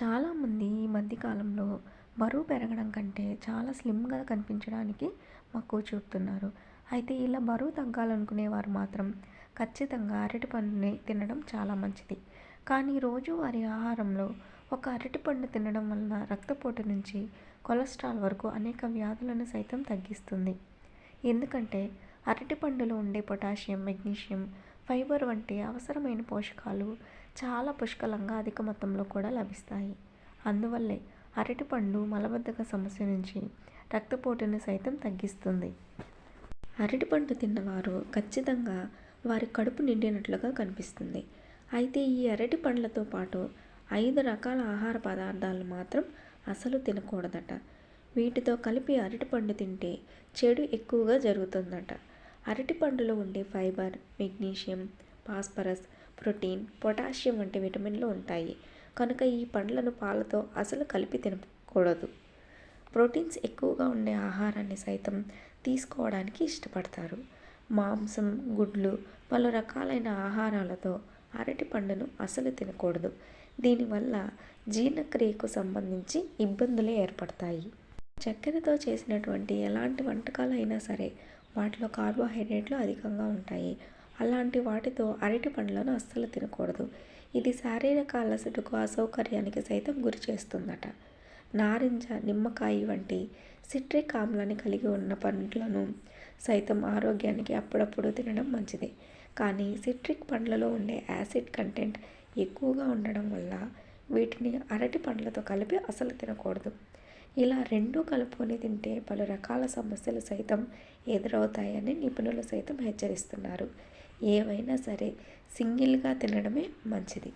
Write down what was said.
చాలామంది ఈ మధ్యకాలంలో బరువు పెరగడం కంటే చాలా స్లిమ్గా కనిపించడానికి మక్కువ చూపుతున్నారు. అయితే ఇలా బరువు తగ్గాలనుకునే వారు మాత్రం ఖచ్చితంగా అరటిపండుని తినడం చాలా మంచిది. కానీ రోజువారి ఆహారంలో ఒక అరటిపండు తినడం వలన రక్తపోటు నుంచి కొలెస్ట్రాల్ వరకు అనేక వ్యాధులను సైతం తగ్గిస్తుంది. ఎందుకంటే అరటిపండులో ఉండే పొటాషియం మెగ్నీషియం ఫైబర్ వంటి అవసరమైన పోషకాలు చాలా పుష్కలంగా అధిక మొత్తంలో కూడా లభిస్తాయి. అందువల్లే అరటిపండు మలబద్ధక సమస్య నుంచి రక్తపోటుని సైతం తగ్గిస్తుంది. అరటిపండు తిన్నవారు ఖచ్చితంగా వారి కడుపు నిండినట్లుగా కనిపిస్తుంది. అయితే ఈ అరటి పండ్లతో పాటు ఐదు రకాల ఆహార పదార్థాలు మాత్రం అసలు తినకూడదట. వీటితో కలిపి అరటిపండు తింటే చెడు ఎక్కువగా జరుగుతుందట. అరటిపండులో ఉండే fibre magnesium phosphorus protein potassium వంటి విటమిన్లు ఉంటాయి. కనుక ఈ పండ్లను పాలతో అసలు కలిపి తినకూడదు. ప్రోటీన్స్ ఎక్కువగా ఉండే ఆహారాన్ని సైతం తీసుకోవడానికి ఇష్టపడతారు. మాంసం గుడ్లు పలు రకాలైన ఆహారాలతో అరటి పండును అసలు తినకూడదు. దీనివల్ల జీర్ణక్రియకు సంబంధించి ఇబ్బందులు ఏర్పడతాయి. చక్కెరతో చేసినటువంటి ఎలాంటి వంటకాలు అయినా సరే వాటిలో కార్బోహైడ్రేట్లు అధికంగా ఉంటాయి. అలాంటి వాటితో అరటి పండ్లను అస్సలు తినకూడదు. ఇది శారీరక అలసటకు అసౌకర్యానికి సైతం గురి చేస్తుందట. నారింజ నిమ్మకాయ వంటి సిట్రిక్ ఆమ్లాన్ని కలిగి ఉన్న పండ్లను సైతం ఆరోగ్యానికి అప్పుడప్పుడు తినడం మంచిది. కానీ సిట్రిక్ పండ్లలో ఉండే యాసిడ్ కంటెంట్ ఎక్కువగా ఉండడం వల్ల వీటిని అరటి పండ్లతో కలిపి అసలు తినకూడదు. ఇలా రెండూ కలుపుకొని తింటే పలు రకాల సమస్యలు సైతం ఎదురవుతాయని నిపుణులు సైతం హెచ్చరిస్తున్నారు. ఏవైనా సరే సింగిల్గా తినడమే మంచిది.